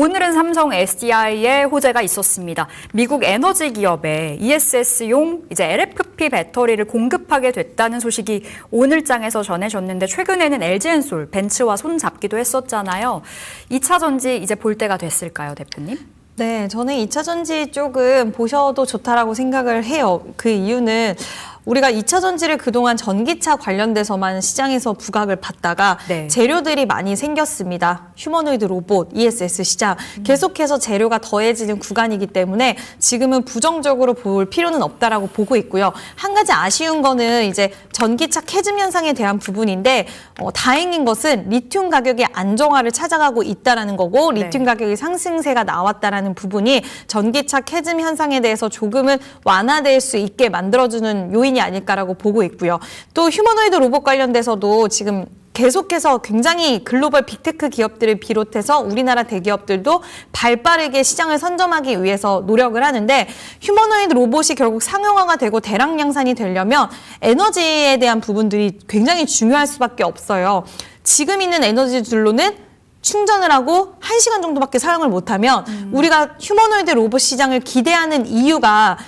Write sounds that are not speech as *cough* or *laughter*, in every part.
오늘은 삼성 SDI의 호재가 있었습니다. 미국 에너지 기업에 ESS용 이제 LFP 배터리를 공급하게 됐다는 소식이 오늘장에서 전해졌는데 최근에는 LG엔솔, 벤츠와 손 잡기도 했었잖아요. 2차 전지 이제 볼 때가 됐을까요, 대표님? 네, 저는 2차 전지 쪽은 보셔도 좋다라고 생각을 해요. 그 이유는 우리가 2차 전지를 그동안 전기차 관련돼서만 시장에서 부각을 받다가 네. 재료들이 많이 생겼습니다. 휴머노이드 로봇, ESS 시장 계속해서 재료가 더해지는 구간이기 때문에 지금은 부정적으로 볼 필요는 없다라고 보고 있고요. 한 가지 아쉬운 거는 이제 전기차 캐즘 현상에 대한 부분인데 어, 다행인 것은 리튬 가격의 안정화를 찾아가고 있다라는 거고 네. 리튬 가격의 상승세가 나왔다라는 부분이 전기차 캐즘 현상에 대해서 조금은 완화될 수 있게 만들어주는 요인이 아닐까라고 보고 있고요. 또 휴머노이드 로봇 관련돼서도 지금 계속해서 굉장히 글로벌 빅테크 기업들을 비롯해서 우리나라 대기업들도 발 빠르게 시장을 선점하기 위해서 노력을 하는데 휴머노이드 로봇이 결국 상용화가 되고 대량 양산이 되려면 에너지에 대한 부분들이 굉장히 중요할 수밖에 없어요. 지금 있는 에너지들로는 충전을 하고 한시간 정도밖에 사용을 못하면 우리가 휴머노이드 로봇 시장을 기대하는 이유가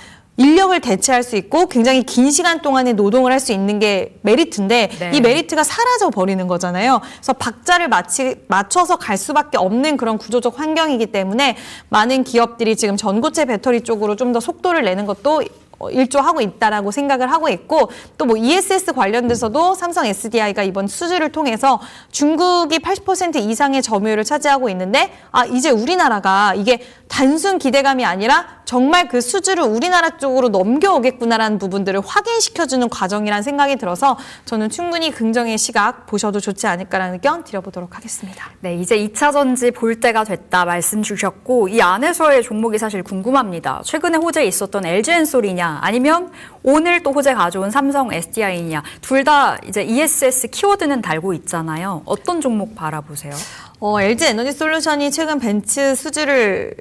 인력을 대체할 수 있고 굉장히 긴 시간 동안에 노동을 할 수 있는 게 메리트인데 네. 이 메리트가 사라져 버리는 거잖아요. 그래서 박자를 맞치, 맞춰서 갈 수밖에 없는 그런 구조적 환경이기 때문에 많은 기업들이 지금 전고체 배터리 쪽으로 좀 더 속도를 내는 것도 어, 일조하고 있다라고 생각을 하고 있고 또 뭐 ESS 관련돼서도 삼성 SDI가 이번 수주를 통해서 중국이 80% 이상의 점유율을 차지하고 있는데 아 이제 우리나라가 이게 단순 기대감이 아니라 정말 그 수주를 우리나라 쪽으로 넘겨오겠구나라는 부분들을 확인시켜주는 과정이라는 생각이 들어서 저는 충분히 긍정의 시각 보셔도 좋지 않을까라는 의견 드려보도록 하겠습니다. 네, 이제 2차 전지 볼 때가 됐다 말씀 주셨고 이 안에서의 종목이 사실 궁금합니다. 최근에 호재 있었던 LG엔솔이냐 아니면 오늘 또 호재 가져온 삼성 SDI냐 둘 다 이제 ESS 키워드는 달고 있잖아요. 어떤 종목 바라보세요? 어, LG 에너지 솔루션이 최근 벤츠 수주를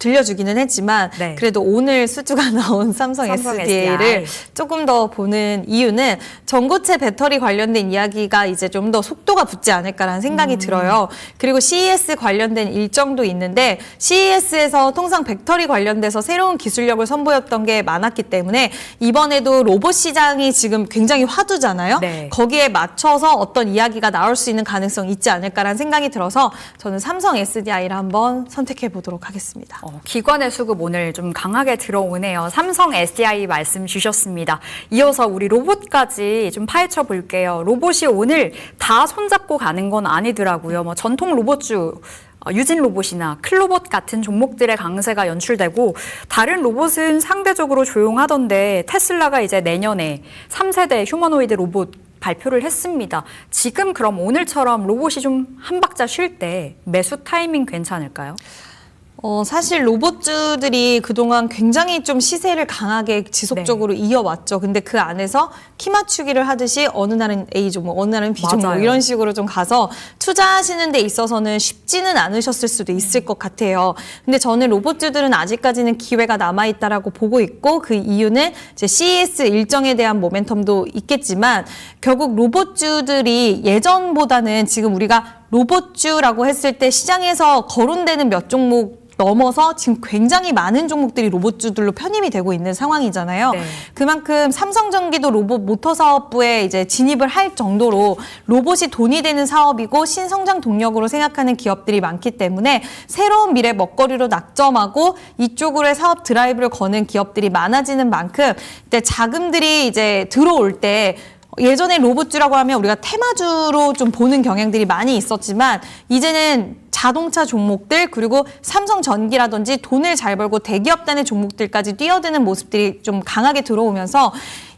들려주기는 했지만 네. 그래도 오늘 수주가 *laughs* 나온 삼성, 삼성 SDA를 SDI. 조금 더 보는 이유는 전고체 배터리 관련된 이야기가 이제 좀 더 속도가 붙지 않을까라는 생각이 들어요. 그리고 CES 관련된 일정도 있는데 CES에서 통상 배터리 관련돼서 새로운 기술력을 선보였던 게 많았기 때문에 이번에도 로봇 시장이 지금 굉장히 화두잖아요. 네. 거기에 맞춰서 어떤 이야기가 나올 수 있는 가능성이 있지 않을까라는 생각이 들어서 저는 삼성 SDI를 한번 선택해 보도록 하겠습니다. 어, 기관의 수급 오늘 좀 강하게 들어오네요. 삼성 SDI 말씀 주셨습니다. 이어서 우리 로봇까지 좀 파헤쳐 볼게요. 로봇이 오늘 다 손잡고 가는 건 아니더라고요. 뭐 전통 로봇주 어, 유진 로봇이나 클로봇 같은 종목들의 강세가 연출되고 다른 로봇은 상대적으로 조용하던데 테슬라가 이제 내년에 3세대 휴머노이드 로봇 발표를 했습니다. 지금 그럼 오늘처럼 로봇이 좀 한 박자 쉴 때 매수 타이밍 괜찮을까요? 어, 사실 로봇주들이 그동안 굉장히 좀 시세를 강하게 지속적으로 네. 이어왔죠. 근데 그 안에서 키 맞추기를 하듯이 어느 날은 A 종목, 어느 날은 B 종목 맞아요. 이런 식으로 좀 가서 투자하시는 데 있어서는 쉽지는 않으셨을 수도 있을 것 같아요. 근데 저는 로봇주들은 아직까지는 기회가 남아있다라고 보고 있고 그 이유는 이제 CES 일정에 대한 모멘텀도 있겠지만 결국 로봇주들이 예전보다는 지금 우리가 로봇주라고 했을 때 시장에서 거론되는 몇 종목 넘어서 지금 굉장히 많은 종목들이 로봇주들로 편입이 되고 있는 상황이잖아요. 네. 그만큼 삼성전기도 로봇 모터 사업부에 이제 진입을 할 정도로 로봇이 돈이 되는 사업이고 신성장 동력으로 생각하는 기업들이 많기 때문에 새로운 미래 먹거리로 낙점하고 이쪽으로의 사업 드라이브를 거는 기업들이 많아지는 만큼 자금들이 이제 들어올 때 예전에 로봇주라고 하면 우리가 테마주로 좀 보는 경향들이 많이 있었지만 이제는 자동차 종목들 그리고 삼성전기라든지 돈을 잘 벌고 대기업 단의 종목들까지 뛰어드는 모습들이 좀 강하게 들어오면서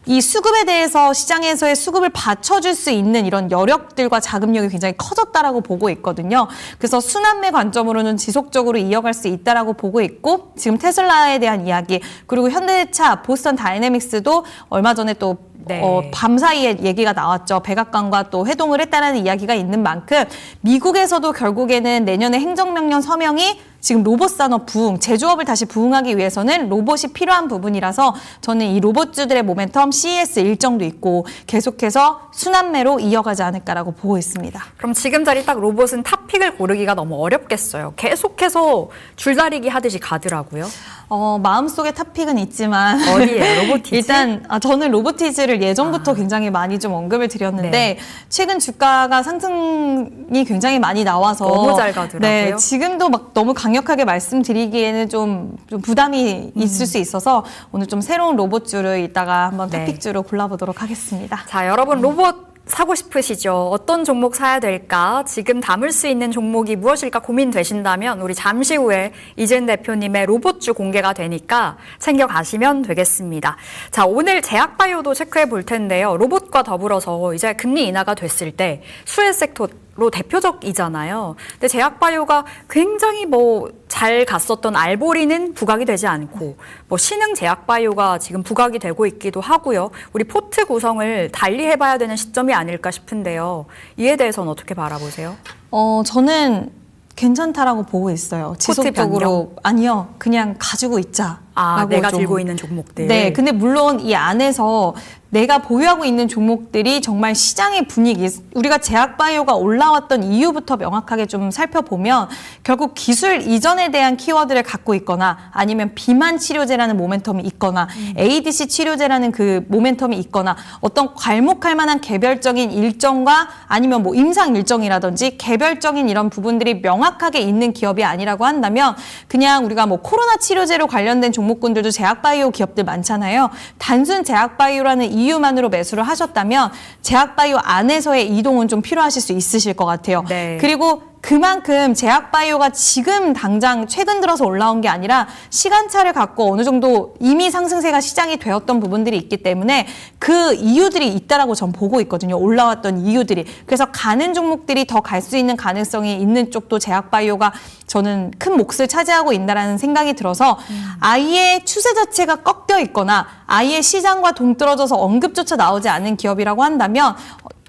이 수급에 대해서 시장에서의 수급을 받쳐줄 수 있는 이런 여력들과 자금력이 굉장히 커졌다라고 보고 있거든요. 그래서 순환매 관점으로는 지속적으로 이어갈 수 있다라고 보고 있고 지금 테슬라에 대한 이야기 그리고 현대차, 보스턴 다이내믹스도 얼마 전에 또 네. 어, 밤사이에 얘기가 나왔죠. 백악관과 또 회동을 했다라는 이야기가 있는 만큼 미국에서도 결국에는 내년에 행정명령 서명이 지금 로봇 산업 부흥, 제조업을 다시 부흥하기 위해서는 로봇이 필요한 부분이라서 저는 이 로봇주들의 모멘텀 CES 일정도 있고 계속해서 순환매로 이어가지 않을까라고 보고 있습니다. 그럼 지금 자리 딱 로봇은 탑픽을 고르기가 너무 어렵겠어요. 계속해서 줄다리기 하듯이 가더라고요. 어, 마음속에 탑픽은 있지만 어디예요? *laughs* 로보티즈? 일단 아, 저는 로보티즈를 예전부터 굉장히 많이 좀 언급을 드렸는데 네. 최근 주가가 상승이 굉장히 많이 나와서 너무 잘 가더라고요. 네, 지금도 막 너무 강력하게 말씀드리기에는 좀, 좀 부담이 있을 수 있어서 오늘 좀 새로운 로봇주를 이따가 한번 음. 네. 탑픽주로 골라보도록 하겠습니다. 자, 여러분 로봇 사고 싶으시죠? 어떤 종목 사야 될까? 지금 담을 수 있는 종목이 무엇일까 고민되신다면 우리 잠시 후에 이재은 대표님의 로봇주 공개가 되니까 챙겨가시면 되겠습니다. 자, 오늘 제약바이오도 체크해 볼 텐데요. 로봇과 더불어서 이제 금리 인하가 됐을 때 수혜 섹터 로 대표적이잖아요. 근데 제약바이오가 굉장히 뭐 잘 갔었던 알보리는 부각이 되지 않고 뭐 신흥 제약바이오가 지금 부각이 되고 있기도 하고요. 우리 포트 구성을 달리 해봐야 되는 시점이 아닐까 싶은데요. 이에 대해서는 어떻게 바라보세요? 어, 저는 괜찮다라고 보고 있어요. 지속적으로 아니요, 그냥 가지고 있자. 아, 내가 들고 있는 종목들. 네, 근데 물론 이 안에서 내가 보유하고 있는 종목들이 정말 시장의 분위기, 우리가 제약바이오가 올라왔던 이유부터 명확하게 좀 살펴보면 결국 기술 이전에 대한 키워드를 갖고 있거나 아니면 비만 치료제라는 모멘텀이 있거나 ADC 치료제라는 그 모멘텀이 있거나 어떤 괄목할 만한 개별적인 일정과 아니면 뭐 임상 일정이라든지 개별적인 이런 부분들이 명확하게 있는 기업이 아니라고 한다면 그냥 우리가 뭐 코로나 치료제로 관련된 종 목군들도 제약바이오 기업들 많잖아요. 단순 제약바이오라는 이유만으로 매수를 하셨다면 제약바이오 안에서의 이동은 좀 필요하실 수 있으실 것 같아요. 네. 그리고 그만큼 제약바이오가 지금 당장 최근 들어서 올라온 게 아니라 시간차를 갖고 어느 정도 이미 상승세가 시장이 되었던 부분들이 있기 때문에 그 이유들이 있다라고 전 보고 있거든요. 올라왔던 이유들이. 그래서 가는 종목들이 더 갈 수 있는 가능성이 있는 쪽도 제약바이오가 저는 큰 몫을 차지하고 있다라는 생각이 들어서 아예 추세 자체가 꺾여 있거나 아예 시장과 동떨어져서 언급조차 나오지 않은 기업이라고 한다면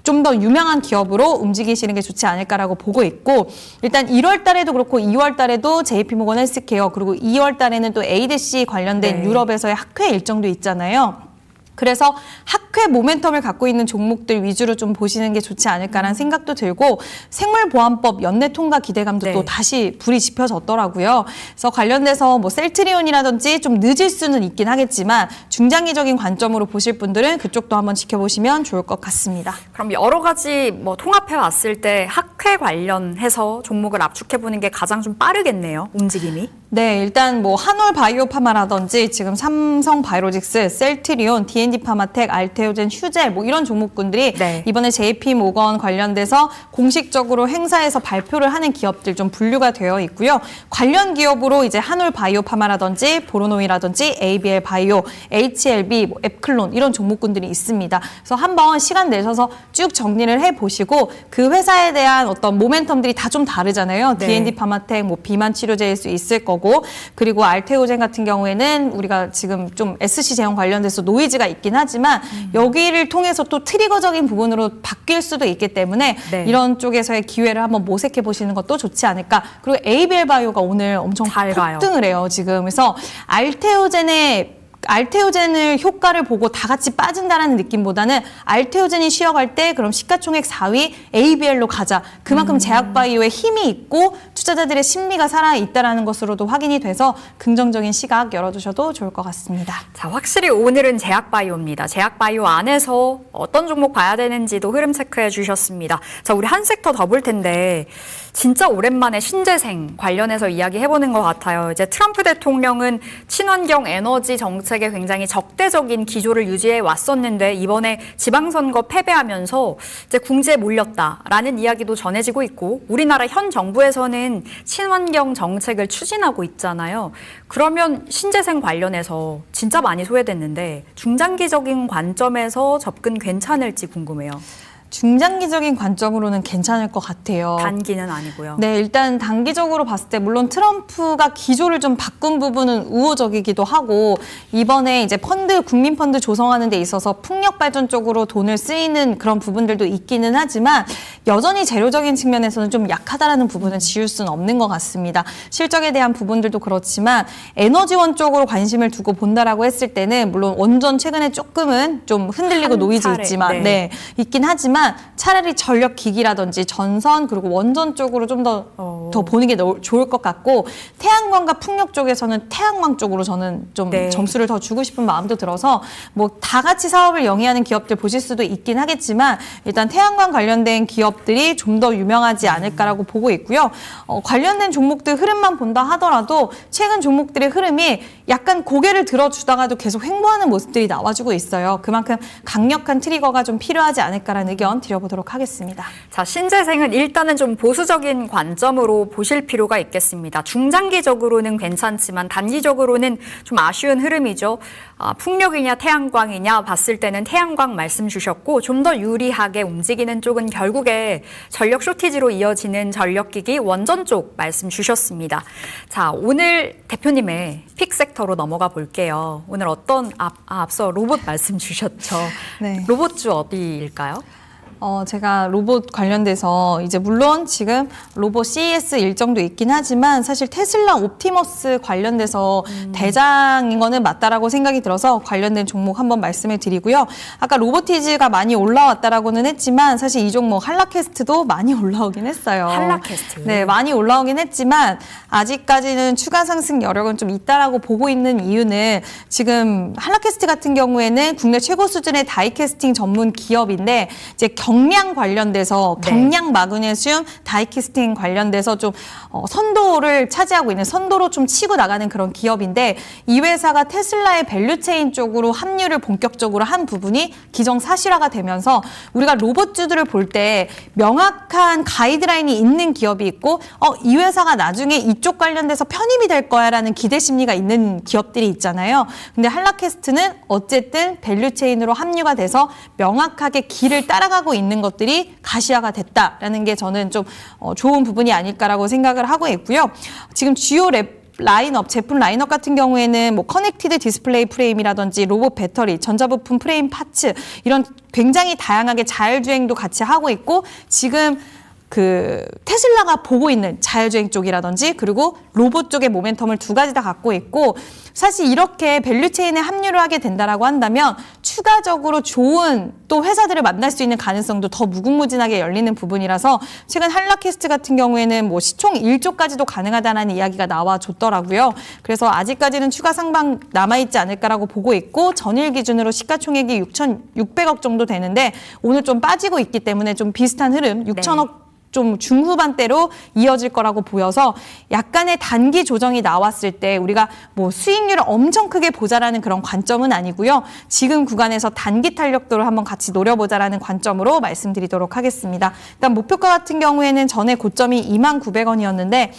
좀 더 유명한 기업으로 움직이시는 게 좋지 않을까라고 보고 있고 일단 1월 달에도 그렇고 2월 달에도 JP모건 헬스케어 그리고 2월 달에는 또 ADC 관련된 네. 유럽에서의 학회 일정도 있잖아요. 그래서 학회 모멘텀을 갖고 있는 종목들 위주로 좀 보시는 게 좋지 않을까라는 생각도 들고 생물보안법 연내 통과 기대감도 네. 또 다시 불이 지펴졌더라고요. 그래서 관련돼서 뭐 셀트리온이라든지 좀 늦을 수는 있긴 하겠지만 중장기적인 관점으로 보실 분들은 그쪽도 한번 지켜보시면 좋을 것 같습니다. 그럼 여러 가지 뭐 통합해 왔을 때 학회 관련해서 종목을 압축해 보는 게 가장 좀 빠르겠네요. 움직임이. 네, 일단 뭐 한올 바이오파마라든지 지금 삼성 바이오로직스, 셀트리온, D&D 파마텍, 알테오젠, 휴젤 뭐 이런 종목군들이 네. 이번에 JP 모건 관련돼서 공식적으로 행사에서 발표를 하는 기업들 좀 분류가 되어 있고요. 관련 기업으로 이제 한올 바이오파마라든지 보로노이라든지 ABL 바이오, HLB, 뭐 앱클론 이런 종목군들이 있습니다. 그래서 한번 시간 내셔서 쭉 정리를 해 보시고 그 회사에 대한 어떤 모멘텀들이 다 좀 다르잖아요. 네. D&D 파마텍 뭐 비만 치료제일 수 있을 거고 그리고 알테오젠 같은 경우에는 우리가 지금 좀 SC 제형 관련돼서 노이즈가 있긴 하지만 음. 여기를 통해서 또 트리거적인 부분으로 바뀔 수도 있기 때문에 네. 이런 쪽에서의 기회를 한번 모색해 보시는 것도 좋지 않을까. 그리고 ABL 바이오가 오늘 엄청 잘 가요. 폭등을 해요, 지금. 그래서 알테오젠의 알테오젠을 효과를 보고 다 같이 빠진다라는 느낌보다는 알테오젠이 쉬어갈 때 그럼 시가총액 4위 ABL로 가자. 그만큼 제약바이오에 힘이 있고 투자자들의 심리가 살아 있다라는 것으로도 확인이 돼서 긍정적인 시각 열어두셔도 좋을 것 같습니다. 자, 확실히 오늘은 제약바이오입니다. 제약바이오 안에서 어떤 종목 봐야 되는지도 흐름 체크해 주셨습니다. 자, 우리 한 섹터 더 볼 텐데 진짜 오랜만에 신재생 관련해서 이야기 해보는 것 같아요. 이제 트럼프 대통령은 친환경 에너지 정책 에 굉장히 적대적인 기조를 유지해 왔었는데 이번에 지방선거 패배하면서 이제 궁지에 몰렸다라는 이야기도 전해지고 있고 우리나라 현 정부에서는 친환경 정책을 추진하고 있잖아요. 그러면 신재생 관련해서 진짜 많이 소외됐는데 중장기적인 관점에서 접근 괜찮을지 궁금해요. 중장기적인 관점으로는 괜찮을 것 같아요. 단기는 아니고요. 네, 일단 단기적으로 봤을 때 물론 트럼프가 기조를 좀 바꾼 부분은 우호적이기도 하고 이번에 이제 펀드 국민 펀드 조성하는 데 있어서 풍력 발전 쪽으로 돈을 쓰이는 그런 부분들도 있기는 하지만 여전히 재료적인 측면에서는 좀 약하다라는 부분은 지울 수는 없는 것 같습니다. 실적에 대한 부분들도 그렇지만 에너지원 쪽으로 관심을 두고 본다라고 했을 때는 물론 원전 최근에 조금은 좀 흔들리고 한 노이즈 차례, 있지만 네. 네. 있긴 하지만 차라리 전력 기기라든지 전선 그리고 원전 쪽으로 좀더 어. 더 보는 게 너- 좋을 것 같고 태양광과 풍력 쪽에서는 태양광 쪽으로 저는 좀 네. 점수를 더 주고 싶은 마음도 들어서 뭐 다 같이 사업을 영위하는 기업들 보실 수도 있긴 하겠지만 일단 태양광 관련된 기업들이 좀 더 유명하지 않을까라고 보고 있고요. 어, 관련된 종목들 흐름만 본다 하더라도 최근 종목들의 흐름이 약간 고개를 들어주다가도 계속 횡보하는 모습들이 나와주고 있어요. 그만큼 강력한 트리거가 좀 필요하지 않을까라는 의견 드려보도록 하겠습니다. 자, 신재생은 일단은 좀 보수적인 관점으로 보실 필요가 있겠습니다. 중장기적으로는 괜찮지만 단기적으로는 좀 아쉬운 흐름이죠. 아, 풍력이냐 태양광이냐 봤을 때는 태양광 말씀 주셨고 좀 더 유리하게 움직이는 쪽은 결국에 전력 쇼티지로 이어지는 전력기기 원전 쪽 말씀 주셨습니다. 자, 오늘 대표님의 픽 섹터로 넘어가 볼게요. 오늘 어떤 앞, 아, 앞서 로봇 말씀 주셨죠. 네. 로봇주 어디일까요? 어, 제가 로봇 관련돼서 이제 물론 지금 로봇 CES 일정도 있긴 하지만 사실 테슬라 옵티머스 관련돼서 대장인 거는 맞다라고 생각이 들어서 관련된 종목 한번 말씀을 드리고요. 아까 로보티즈가 많이 올라왔다라고는 했지만 사실 이 종목 한라캐스트도 많이 *laughs* 올라오긴 했어요. 한라캐스트. 네, 많이 올라오긴 했지만 아직까지는 추가 상승 여력은 좀 있다라고 보고 있는 이유는 지금 한라캐스트 같은 경우에는 국내 최고 수준의 다이캐스팅 전문 기업인데 이제 경량 관련돼서 네. 경량 마그네슘 다이캐스팅 관련돼서 좀 어, 선도를 차지하고 있는 선도로 좀 치고 나가는 그런 기업인데 이 회사가 테슬라의 밸류체인 쪽으로 합류를 본격적으로 한 부분이 기정사실화가 되면서 우리가 로봇주들을 볼 때 명확한 가이드라인이 있는 기업이 있고 어, 이 회사가 나중에 이쪽 관련돼서 편입이 될 거야라는 기대 심리가 있는 기업들이 있잖아요. 근데 한라캐스트는 어쨌든 밸류체인으로 합류가 돼서 명확하게 길을 따라가고 있는 것들이 가시화가 됐다라는 게 저는 좀 어, 좋은 부분이 아닐까라고 생각을 하고 있고요. 지금 주요 랩 라인업 제품 라인업 같은 경우에는 뭐 커넥티드 디스플레이 프레임이라든지 로봇 배터리, 전자부품 프레임 파츠 이런 굉장히 다양하게 자율주행도 같이 하고 있고 지금 그 테슬라가 보고 있는 자율주행 쪽이라든지 그리고 로봇 쪽의 모멘텀을 두 가지 다 갖고 있고 사실 이렇게 밸류체인에 합류를 하게 된다라고 한다면 추가적으로 좋은 또 회사들을 만날 수 있는 가능성도 더 무궁무진하게 열리는 부분이라서 최근 한라캐스트 같은 경우에는 뭐 시총 1조까지도 가능하다는 이야기가 나와줬더라고요. 그래서 아직까지는 추가 상방 남아있지 않을까라고 보고 있고 전일 기준으로 시가총액이 6,600억 정도 되는데 오늘 좀 빠지고 있기 때문에 좀 비슷한 흐름 6천억 좀 중후반대로 이어질 거라고 보여서 약간의 단기 조정이 나왔을 때 우리가 뭐 수익률을 엄청 크게 보자라는 그런 관점은 아니고요. 지금 구간에서 단기 탄력도를 한번 같이 노려보자라는 관점으로 말씀드리도록 하겠습니다. 일단 목표가 같은 경우에는 전에 고점이 2만 900원이었는데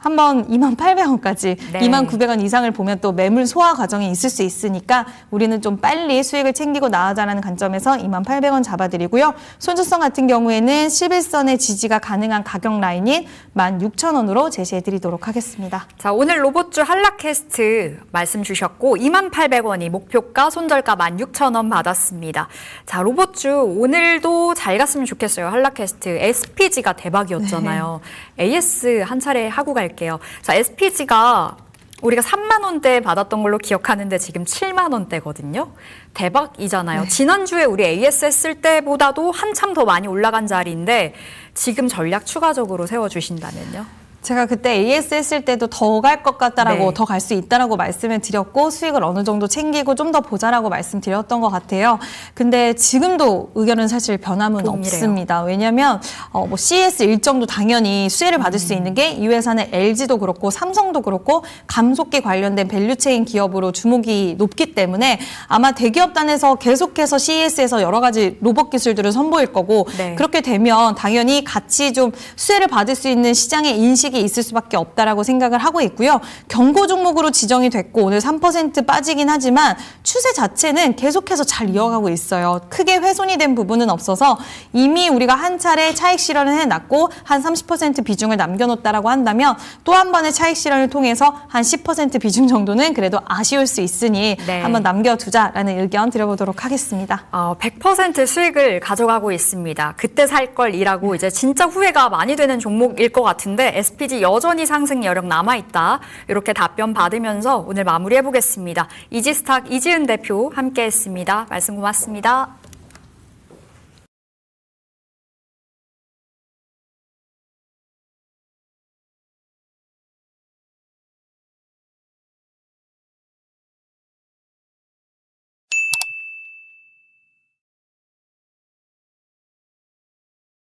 한번 2만 800원까지 네. 2만 900원 이상을 보면 또 매물 소화 과정이 있을 수 있으니까 우리는 좀 빨리 수익을 챙기고 나가자라는 관점에서 2만 800원 잡아드리고요. 손주성 같은 경우에는 11선의 지지가 가능한 가격 라인인 16,000원으로 제시해드리도록 하겠습니다. 자, 오늘 로봇주 한라캐스트 말씀 주셨고 28,800원이 목표가 손절가 16,000원 받았습니다. 자, 로봇주 오늘도 잘 갔으면 좋겠어요. 한라캐스트 SPG가 대박이었잖아요. AS 한 차례 하고 갈 게요. 자, SPG가 우리가 3만 원대 받았던 걸로 기억하는데 지금 7만 원대거든요. 대박이잖아요. 지난주에 우리 AS 했을 때보다도 한참 더 많이 올라간 자리인데 지금 전략 추가적으로 세워 주신다면요? 제가 그때 AS 했을 때도 더 갈 것 같다라고 네. 더갈 수 있다라고 말씀을 드렸고 수익을 어느 정도 챙기고 좀 더 보자라고 말씀드렸던 것 같아요. 근데 지금도 의견은 사실 변함은 동일해요. 없습니다. 왜냐하면 어, 뭐 CS 일정도 당연히 수혜를 받을 수 있는 게 이 회사는 LG도 그렇고 삼성도 그렇고 감속기 관련된 밸류체인 기업으로 주목이 높기 때문에 아마 대기업단에서 계속해서 CES에서 여러 가지 로봇 기술들을 선보일 거고 네. 그렇게 되면 당연히 같이 좀 수혜를 받을 수 있는 시장의 인식 이 방식이 있을 수밖에 없다라고 생각을 하고 있고요. 경고 종목으로 지정이 됐고 오늘 3% 빠지긴 하지만 추세 자체는 계속해서 잘 이어가고 있어요. 크게 훼손이 된 부분은 없어서 이미 우리가 한 차례 차익 실현을 해놨고 한 30% 비중을 남겨놓았다라고 한다면 또 한 번의 차익 실현을 통해서 한 10% 비중 정도는 그래도 아쉬울 수 있으니 네. 한번 남겨두자라는 의견 드려보도록 하겠습니다. 어, 100% 수익을 가져가고 있습니다. 그때 살 걸이라고 이제 진짜 후회가 많이 되는 종목일 것 같은데 SPG 여전히 상승 여력 남아 있다. 이렇게 답변 받으면서 오늘 마무리해 보겠습니다. 이지스탁 이지은 대표 함께했습니다. 말씀 고맙습니다.